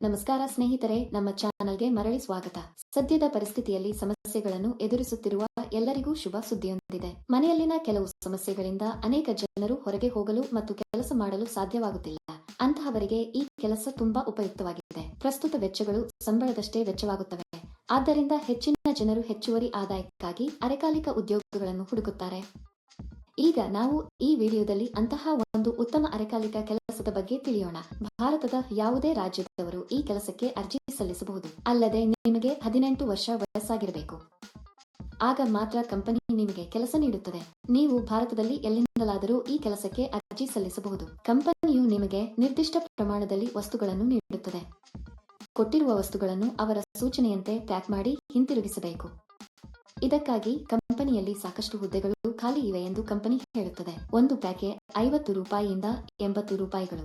ನಮಸ್ಕಾರ ಸ್ನೇಹಿತರೆ, ನಮ್ಮ ಚಾನಲ್ಗೆ ಮರಳಿ ಸ್ವಾಗತ. ಸದ್ಯದ ಪರಿಸ್ಥಿತಿಯಲ್ಲಿ ಸಮಸ್ಯೆಗಳನ್ನು ಎದುರಿಸುತ್ತಿರುವ ಎಲ್ಲರಿಗೂ ಶುಭ ಸುದ್ದಿಯೊಂದಿದೆ. ಮನೆಯಲ್ಲಿನ ಕೆಲವು ಸಮಸ್ಯೆಗಳಿಂದ ಅನೇಕ ಜನರು ಹೊರಗೆ ಹೋಗಲು ಮತ್ತು ಕೆಲಸ ಮಾಡಲು ಸಾಧ್ಯವಾಗುತ್ತಿಲ್ಲ. ಅಂತಹವರಿಗೆ ಈ ಕೆಲಸ ತುಂಬಾ ಉಪಯುಕ್ತವಾಗಿದೆ. ಪ್ರಸ್ತುತ ವೆಚ್ಚಗಳು ಸಂಬಳದಷ್ಟೇ ವೆಚ್ಚವಾಗುತ್ತವೆ. ಆದ್ದರಿಂದ ಹೆಚ್ಚಿನ ಜನರು ಹೆಚ್ಚುವರಿ ಆದಾಯಕ್ಕಾಗಿ ಅರೆಕಾಲಿಕ ಉದ್ಯೋಗಗಳನ್ನು ಹುಡುಕುತ್ತಾರೆ. ಈಗ ನಾವು ಈ ವಿಡಿಯೋದಲ್ಲಿ ಅಂತಹ ಒಂದು ಉತ್ತಮ ಅರೆಕಾಲಿಕ ಕೆಲಸದ ಬಗ್ಗೆ ತಿಳಿಯೋಣ. ಭಾರತದ ಯಾವುದೇ ರಾಜ್ಯದವರು ಈ ಕೆಲಸಕ್ಕೆ ಅರ್ಜಿ ಸಲ್ಲಿಸಬಹುದು. ಅಲ್ಲದೆ ನಿಮಗೆ ಹದಿನೆಂಟು ವರ್ಷ ವಯಸ್ಸಾಗಿರಬೇಕು. ಆಗ ಮಾತ್ರ ಕಂಪನಿ ನಿಮಗೆ ಕೆಲಸ ನೀಡುತ್ತದೆ. ನೀವು ಭಾರತದಲ್ಲಿ ಎಲ್ಲಿಂದಲಾದರೂ ಈ ಕೆಲಸಕ್ಕೆ ಅರ್ಜಿ ಸಲ್ಲಿಸಬಹುದು. ಕಂಪನಿಯು ನಿಮಗೆ ನಿರ್ದಿಷ್ಟ ಪ್ರಮಾಣದಲ್ಲಿ ವಸ್ತುಗಳನ್ನು ನೀಡುತ್ತದೆ. ಕೊಟ್ಟಿರುವ ವಸ್ತುಗಳನ್ನು ಅವರ ಸೂಚನೆಯಂತೆ ಪ್ಯಾಕ್ ಮಾಡಿ ಹಿಂತಿರುಗಿಸಬೇಕು. ಇದಕ್ಕಾಗಿ ಕಂಪನಿಯಲ್ಲಿ ಸಾಕಷ್ಟು ಹುದ್ದೆಗಳು ಖಾಲಿ ಇವೆ ಎಂದು ಕಂಪನಿ ಹೇಳುತ್ತದೆ. ಒಂದು ಪ್ಯಾಕೆ ಐವತ್ತು ರೂಪಾಯಿಯಿಂದ ಎಂಬತ್ತು ರೂಪಾಯಿಗಳು.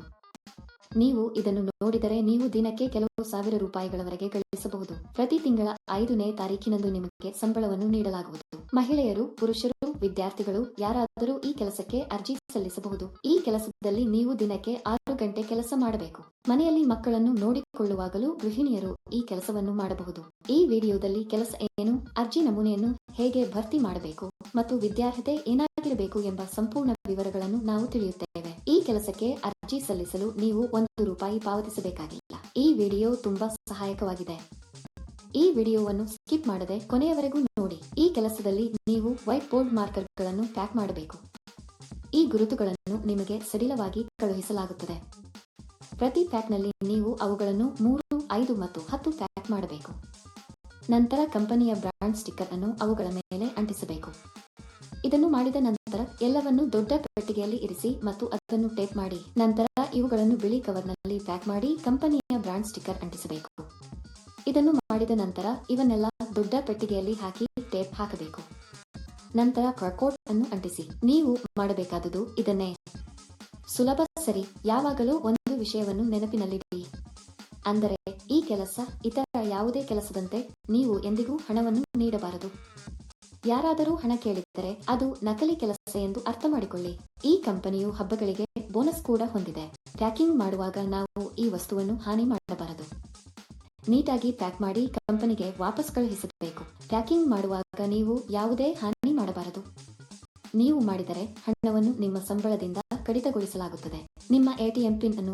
ನೀವು ಇದನ್ನು ನೋಡಿದರೆ ನೀವು ದಿನಕ್ಕೆ ಕೆಲವು ಸಾವಿರ ರೂಪಾಯಿಗಳವರೆಗೆ ಗಳಿಸಬಹುದು. ಪ್ರತಿ ತಿಂಗಳ ಐದನೇ ತಾರೀಕಿನಂದು ನಿಮಗೆ ಸಂಬಳವನ್ನು ನೀಡಲಾಗುವುದು. ಮಹಿಳೆಯರು, ಪುರುಷರು, ವಿದ್ಯಾರ್ಥಿಗಳು ಯಾರಾದರೂ ಈ ಕೆಲಸಕ್ಕೆ ಅರ್ಜಿ ಸಲ್ಲಿಸಬಹುದು. ಈ ಕೆಲಸದಲ್ಲಿ ನೀವು ದಿನಕ್ಕೆ ಆರು ಗಂಟೆ ಕೆಲಸ ಮಾಡಬೇಕು. ಮನೆಯಲ್ಲಿ ಮಕ್ಕಳನ್ನು ನೋಡಿಕೊಳ್ಳುವಾಗಲೂ ಗೃಹಿಣಿಯರು ಈ ಕೆಲಸವನ್ನು ಮಾಡಬಹುದು. ಈ ವಿಡಿಯೋದಲ್ಲಿ ಕೆಲಸ ಏನು, ಅರ್ಜಿ ನಮೂನೆಯನ್ನು ಹೇಗೆ ಭರ್ತಿ ಮಾಡಬೇಕು ಮತ್ತು ವಿದ್ಯಾರ್ಹತೆ ಏನಾಗಿರಬೇಕು ಎಂಬ ಸಂಪೂರ್ಣ ವಿವರಗಳನ್ನು ನಾವು ತಿಳಿಯುತ್ತೇವೆ. ಈ ಕೆಲಸಕ್ಕೆ ಅರ್ಜಿ ಸಲ್ಲಿಸಲು ನೀವು ಒಂದು ರೂಪಾಯಿ ಪಾವತಿಸಬೇಕಾಗಿಲ್ಲ. ಈ ವಿಡಿಯೋ ತುಂಬಾ ಸಹಾಯಕವಾಗಿದೆ. ಈ ವಿಡಿಯೋವನ್ನು ಸ್ಕಿಪ್ ಮಾಡದೆ ಕೊನೆಯವರೆಗೂ ನೋಡಿ. ಈ ಕೆಲಸದಲ್ಲಿ ನೀವು ವೈಟ್ ಬೋರ್ಡ್ ಮಾರ್ಕರ್ಗಳನ್ನು ಪ್ಯಾಕ್ ಮಾಡಬೇಕು. ಈ ಗುರುತುಗಳನ್ನು ನಿಮಗೆ ಸಡಿಲವಾಗಿ ಕಳುಹಿಸಲಾಗುತ್ತದೆ. ಪ್ರತಿ ಪ್ಯಾಕ್ನಲ್ಲಿ ನೀವು ಅವುಗಳನ್ನು ಮೂರು, ಐದು ಮತ್ತು ಹತ್ತು ಪ್ಯಾಕ್ ಮಾಡಬೇಕು. ನಂತರ ಕಂಪನಿಯ ಬ್ರಾಂಡ್ ಸ್ಟಿಕ್ಕರ್ ಅನ್ನು ಅವುಗಳ ಮೇಲೆ ಅಂಟಿಸಬೇಕು. ಇದನ್ನು ಮಾಡಿದ ನಂತರ ಎಲ್ಲವನ್ನು ದೊಡ್ಡ ಪೆಟ್ಟಿಗೆಯಲ್ಲಿ ಇರಿಸಿ ಮತ್ತು ಅದನ್ನು ಟೇಪ್ ಮಾಡಿ. ನಂತರ ಇವುಗಳನ್ನು ಬಿಳಿ ಕವರ್ನಲ್ಲಿ ಪ್ಯಾಕ್ ಮಾಡಿ ಕಂಪನಿಯ ಬ್ರಾಂಡ್ ಸ್ಟಿಕ್ಕರ್ ಅಂಟಿಸಬೇಕು. ಇದನ್ನು ಮಾಡಿದ ನಂತರ ಇವನ್ನೆಲ್ಲ ದೊಡ್ಡ ಪೆಟ್ಟಿಗೆಯಲ್ಲಿ ಹಾಕಿ ಟೇಪ್ ಹಾಕಬೇಕು. ನಂತರ ಕ್ರಕೋಟ್ ಅನ್ನು ಅಂಟಿಸಿ. ನೀವು ಮಾಡಬೇಕಾದುದು ಇದನ್ನೇ. ಸುಲಭ ಸರಿ. ಯಾವಾಗಲೂ ಒಂದು ವಿಷಯವನ್ನು ನೆನಪಿನಲ್ಲಿಡಿ. ಅಂದರೆ, ಈ ಕೆಲಸ ಇತರ ಯಾವುದೇ ಕೆಲಸದಂತೆ ನೀವು ಎಂದಿಗೂ ಹಣವನ್ನು ನೀಡಬಾರದು. ಯಾರಾದರೂ ಹಣ ಕೇಳಿದ್ದರೆ ಅದು ನಕಲಿ ಕೆಲಸ ಎಂದು ಅರ್ಥ ಮಾಡಿಕೊಳ್ಳಿ ಈ ಕಂಪನಿಯು ಹಬ್ಬಗಳಿಗೆ ಬೋನಸ್ ಕೂಡ ಹೊಂದಿದೆ. ಪ್ಯಾಕಿಂಗ್ ಮಾಡುವಾಗ ನಾವು ಈ ವಸ್ತುವನ್ನು ಹಾನಿ ಮಾಡಬಾರದು. ನೀಟಾಗಿ ಪ್ಯಾಕ್ ಮಾಡಿ ಕಂಪನಿಗೆ ವಾಪಸ್ ಕಳುಹಿಸಬೇಕು. ಪ್ಯಾಕಿಂಗ್ ಮಾಡುವಾಗ ನೀವು ಯಾವುದೇ ಹಾನಿ ಮಾಡಬಾರದು. ನೀವು ಮಾಡಿದರೆ ಹಣವನ್ನು ನಿಮ್ಮ ಸಂಬಳದಿಂದ ಕಡಿತಗೊಳಿಸಲಾಗುತ್ತದೆ. ನಿಮ್ಮ ಎಟಿಎಂ ಪಿನ್ ಅನ್ನು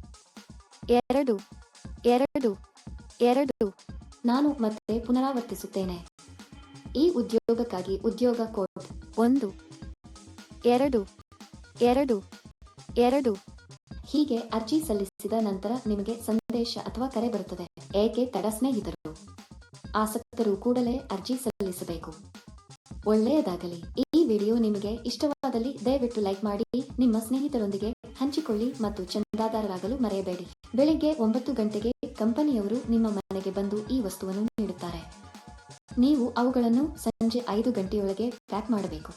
ಎರಡು ಎರಡು ಎರಡು. ನಾನು ಮತ್ತೆ ಪುನರಾವರ್ತಿಸುತ್ತೇನೆ. ಈ ಉದ್ಯೋಗಕ್ಕಾಗಿ ಉದ್ಯೋಗ ಕೋಡ್ ಒಂದು, ಎರಡು ಎರಡು ಎರಡು. ಹೀಗೆ ಅರ್ಜಿ ಸಲ್ಲಿಸಿದ ನಂತರ ನಿಮಗೆ ಸಂದೇಶ ಅಥವಾ ಕರೆ ಬರುತ್ತದೆ. ಏಕೆ ತಡ ಸ್ನೇಹಿತರು? ಆಸಕ್ತರು ಕೂಡಲೇ ಅರ್ಜಿ ಸಲ್ಲಿಸಬೇಕು. ಒಳ್ಳೆಯದಾಗಲಿ. ಈ ವಿಡಿಯೋ ನಿಮಗೆ ಇಷ್ಟವಾದಲ್ಲಿ ದಯವಿಟ್ಟು ಲೈಕ್ ಮಾಡಿ, ನಿಮ್ಮ ಸ್ನೇಹಿತರೊಂದಿಗೆ ಹಂಚಿಕೊಳ್ಳಿ ಮತ್ತು ಚಂದಾದಾರರಾಗಲು ಮರೆಯಬೇಡಿ. ಬೆಳಿಗ್ಗೆ ಒಂಬತ್ತು ಗಂಟೆಗೆ ಕಂಪನಿಯವರು ನಿಮ್ಮ ಮನೆಗೆ ಬಂದು ಈ ವಸ್ತುವನ್ನು ನೀಡುತ್ತಾರೆ. ನೀವು ಅವುಗಳನ್ನು ಸಂಜೆ ಐದು ಗಂಟೆಯೊಳಗೆ ಪ್ಯಾಕ್ ಮಾಡಬೇಕು.